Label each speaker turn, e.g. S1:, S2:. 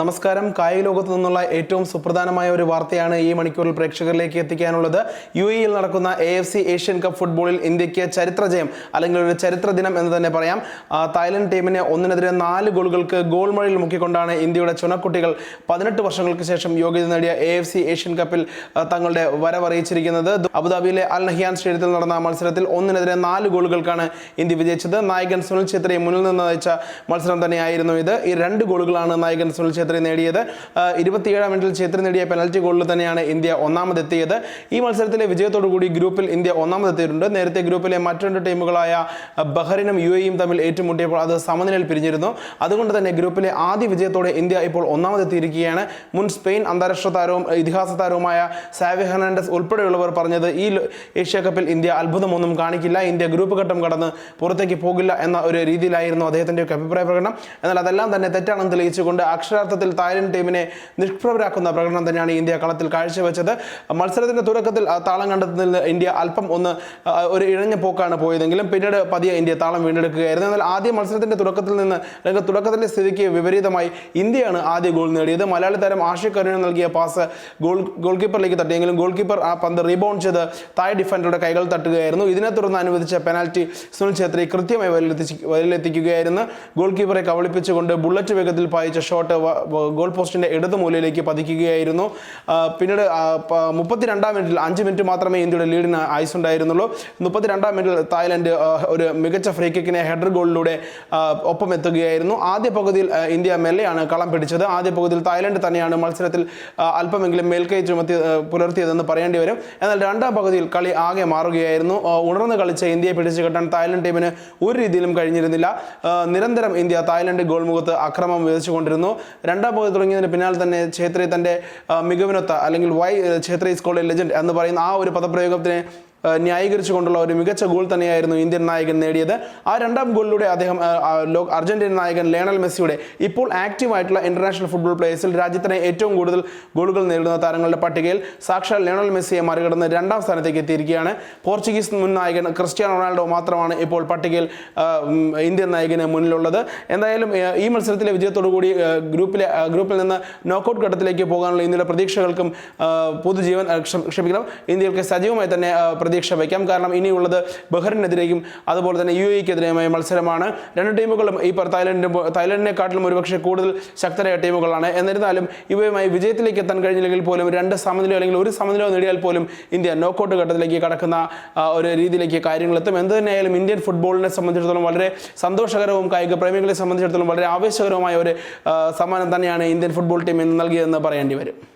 S1: നമസ്കാരം. കായിക ലോകത്ത് നിന്നുള്ള ഏറ്റവും സുപ്രധാനമായ ഒരു വാർത്തയാണ് ഈ മണിക്കൂറിൽ പ്രേക്ഷകരിലേക്ക് എത്തിക്കാനുള്ളത്. യു എയിൽ നടക്കുന്ന A F C Asian cup ഫുട്ബോളിൽ ഇന്ത്യയ്ക്ക് ചരിത്ര ജയം അല്ലെങ്കിൽ ഒരു ചരിത്ര ദിനം എന്ന് തന്നെ പറയാം. തായ്ലൻഡ് ടീമിനെ ഒന്നിനെതിരെ നാല് ഗോളുകൾക്ക് ഗോൾ മഴയിൽ മുക്കിക്കൊണ്ടാണ് ഇന്ത്യയുടെ ചുണക്കുട്ടികൾ പതിനെട്ട് വർഷങ്ങൾക്ക് ശേഷം യോഗ്യത നേടിയ എ എഫ് സി ഏഷ്യൻ കപ്പിൽ തങ്ങളുടെ വരവറിയിച്ചിരിക്കുന്നത്. അബുദാബിയിലെ അൽ നഹിയാൻ സ്റ്റേഡിയത്തിൽ നടന്ന മത്സരത്തിൽ ഒന്നിനെതിരെ നാല് ഗോളുകൾക്കാണ് ഇന്ത്യ വിജയിച്ചത്. നായകൻ സുനിൽ ഛേത്രി മുന്നിൽ നിന്ന് നയിച്ച മത്സരം തന്നെയായിരുന്നു ഇത്. ഈ രണ്ട് ഗോളുകളാണ് നായകൻ സുനിൽ നേടിയത്. ആ, ഇരുപത്തിയേഴാം മിനിറ്റിൽ ഛേത്രി നേടിയ പെനൽറ്റി ഗോളിൽ തന്നെയാണ് ഇന്ത്യ ഒന്നാമതെത്തിയത്. ഈ മത്സരത്തിലെ വിജയത്തോടു കൂടി ഗ്രൂപ്പിൽ ഇന്ത്യ ഒന്നാമതെത്തിയിട്ടുണ്ട്. നേരത്തെ ഗ്രൂപ്പിലെ മറ്റു ടീമുകളായ ബഹ്റിനും യു എയും തമ്മിൽ ഏറ്റുമുട്ടിയപ്പോൾ അത് സമനിലയിൽ പിരിഞ്ഞിരുന്നു. അതുകൊണ്ട് തന്നെ ഗ്രൂപ്പിലെ ആദ്യ വിജയത്തോടെ ഇന്ത്യ ഇപ്പോൾ ഒന്നാമതെത്തിയിരിക്കുകയാണ്. മുൻ സ്പെയിൻ അന്താരാഷ്ട്ര താരവും ഇതിഹാസ താരവുമായ സാവി ഹെർണാണ്ടസ് ഉൾപ്പെടെയുള്ളവർ പറഞ്ഞത് ഈ ഏഷ്യ കപ്പിൽ ഇന്ത്യ അത്ഭുതമൊന്നും കാണിക്കില്ല. ഇന്ത്യ ഗ്രൂപ്പ് ഘട്ടം കടന്ന് പുറത്തേക്ക് പോകില്ല എന്ന ഒരു രീതിയിലായിരുന്നു അദ്ദേഹത്തിന്റെ അഭിപ്രായ പ്രകടനം. എന്നാൽ അതെല്ലാം തന്നെ തെറ്റാണെന്ന് തെളിയിച്ചുകൊണ്ട് അക്ഷരാർത്ഥത്തിൽ തായ്ലൻഡ് ടീമിനെ നിഷ്പ്രഭരാക്കുന്ന പ്രകടനം തന്നെയാണ് ഇന്ത്യ കളത്തിൽ കാഴ്ചവെച്ചത്. മത്സരത്തിന്റെ തുടക്കത്തിൽ താളം കണ്ടെത്തുന്നതിൽ ഇന്ത്യ അല്പം ഒന്ന് ഒരു ഇഴഞ്ഞ പോക്കാണ് പോയതെങ്കിലും പിന്നീട് പതിയെ ഇന്ത്യ താളം വീണ്ടെടുക്കുകയായിരുന്നു. എന്നാൽ ആദ്യ മത്സരത്തിന്റെ തുടക്കത്തിൽ നിന്ന് അല്ലെങ്കിൽ തുടക്കത്തിന്റെ സ്ഥിതിക്ക് വിപരീതമായി ഇന്ത്യയാണ് ആദ്യ ഗോൾ നേടിയത്. മലയാളി താരം ആഷിഖ് കരുണ് നൽകിയ പാസ് ഗോൾ ഗോൾ കീപ്പറിലേക്ക് തട്ടിയെങ്കിലും ഗോൾ കീപ്പർ ആ പന്ത് റീബൗണ്ട് ചെയ്ത് തായ് ഡിഫൻഡറുടെ കൈകൾ തട്ടുകയായിരുന്നു. ഇതിനെ തുടർന്ന് അനുവദിച്ച പെനാൽറ്റി സുനിൽ ഛേത്രി കൃത്യമായി വലയിലെത്തിക്കുകയായിരുന്നു. ഗോൾ കീപ്പറെ കബളിപ്പിച്ചുകൊണ്ട് ബുള്ളറ്റ് വേഗത്തിൽ പായിച്ച ഷോട്ട് ഗോൾ പോസ്റ്റിന്റെ ഇടത് മൂലയിലേക്ക് പതിക്കുകയായിരുന്നു പിന്നീട് മുപ്പത്തിരണ്ടാം മിനിറ്റിൽ അഞ്ച് മിനിറ്റ് മാത്രമേ ഇന്ത്യയുടെ ലീഡിന് ആയുസ് ഉണ്ടായിരുന്നുള്ളൂ. മുപ്പത്തിരണ്ടാം മിനിറ്റിൽ തായ്ലൻഡ് ഒരു മികച്ച ഫ്രീ കിക്കിനെ ഹെഡർ ഗോളിലൂടെ ഒപ്പം എത്തുകയായിരുന്നു. ആദ്യ പകുതിയിൽ ഇന്ത്യ മെല്ലെയാണ് കളം പിടിച്ചത്. ആദ്യ പകുതിയിൽ തായ്ലൻഡ് തന്നെയാണ് മത്സരത്തിൽ അല്പമെങ്കിലും മേൽക്കൈ ചുമത്തി പുലർത്തിയതെന്ന് പറയേണ്ടി വരും. എന്നാൽ രണ്ടാം പകുതിയിൽ കളി ആകെ മാറുകയായിരുന്നു. ഉണർന്ന് കളിച്ച ഇന്ത്യയെ പിടിച്ചു കെട്ടാൻ തായ്ലൻഡ് ടീമിന് ഒരു രീതിയിലും കഴിഞ്ഞിരുന്നില്ല. നിരന്തരം ഇന്ത്യ തായ്ലൻഡ് ഗോൾമുഖത്ത് അക്രമം വിധിച്ചുകൊണ്ടിരുന്നു രണ്ടാം പകുതി തുടങ്ങിയതിന് പിന്നാലെ തന്നെ ഛേത്രി തന്റെ മികവിനൊത്ത അല്ലെങ്കിൽ വൈ ഛേത്രി സ്കോളിൽ ലെജൻഡ് എന്ന് പറയുന്ന ആ ഒരു പദപ്രയോഗത്തിനെ ന്യായീകരിച്ചുകൊണ്ടുള്ള ഒരു മികച്ച ഗോൾ തന്നെയായിരുന്നു ഇന്ത്യൻ നായകൻ നേടിയത്. ആ രണ്ടാം ഗോളിലൂടെ അദ്ദേഹം അർജന്റീൻ നായകൻ ലേണൽ മെസ്സിയുടെ ഇപ്പോൾ ആക്റ്റീവായിട്ടുള്ള ഇന്റർനാഷണൽ ഫുട്ബോൾ പ്ലേയേഴ്സിൽ രാജ്യത്തിന് ഏറ്റവും കൂടുതൽ ഗോളുകൾ നേടുന്ന താരങ്ങളുടെ പട്ടികയിൽ സാക്ഷാൽ ലേണൽ മെസ്സിയെ മറികടന്ന് രണ്ടാം സ്ഥാനത്തേക്ക് എത്തിയിരിക്കുകയാണ്. പോർച്ചുഗീസ് മുൻ നായകൻ ക്രിസ്ത്യാനോ റൊണാൾഡോ മാത്രമാണ് ഇപ്പോൾ പട്ടികയിൽ ഇന്ത്യൻ നായകന് മുന്നിലുള്ളത്. എന്തായാലും ഈ മത്സരത്തിലെ വിജയത്തോടു കൂടി ഗ്രൂപ്പിലെ ഗ്രൂപ്പിൽ നിന്ന് നോക്കൌട്ട് ഘട്ടത്തിലേക്ക് പോകാനുള്ള ഇന്ത്യയുടെ പ്രതീക്ഷകൾക്കും പൊതുജീവൻ ക്ഷമിക്കണം. ഇന്ത്യയ്ക്ക് സജീവമായി തന്നെ ആ, പ്രതീക്ഷ വയ്ക്കാം കാരണം ഇനിയുള്ളത് ബഹ്റിനെതിരെയും അതുപോലെ തന്നെ യു എക്കെതിരെയുമായ മത്സരമാണ്. രണ്ട് ടീമുകളും ഈ പറ- തായ്ലൻഡിന് പോ- തായ്ലൻഡിനെക്കാട്ടിലും ഒരുപക്ഷെ കൂടുതൽ ശക്തരായ ടീമുകളാണ്. എന്നിരുന്നാലും ഇവയുമായി വിജയത്തിലേക്ക് എത്താൻ കഴിഞ്ഞില്ലെങ്കിൽ പോലും രണ്ട് സമനിലയോ അല്ലെങ്കിൽ ഒരു സമനിലയോ നേടിയാൽ പോലും ഇന്ത്യ നോക്കൗട്ട് ഘട്ടത്തിലേക്ക് കടക്കുന്ന ഒരു രീതിയിലേക്ക് കാര്യങ്ങളെത്തും. എന്ത് തന്നെയായാലും ഇന്ത്യൻ ഫുട്ബോളിനെ സംബന്ധിച്ചിടത്തോളം വളരെ സന്തോഷകരവും കായിക പ്രേമികളെ സംബന്ധിച്ചിടത്തോളം വളരെ ആവേശകരവുമായ ഒരു സമ്മാനം തന്നെയാണ് ഇന്ത്യൻ ഫുട്ബോൾ ടീം ഇന്ന് നൽകിയതെന്ന് പറയേണ്ടി വരും.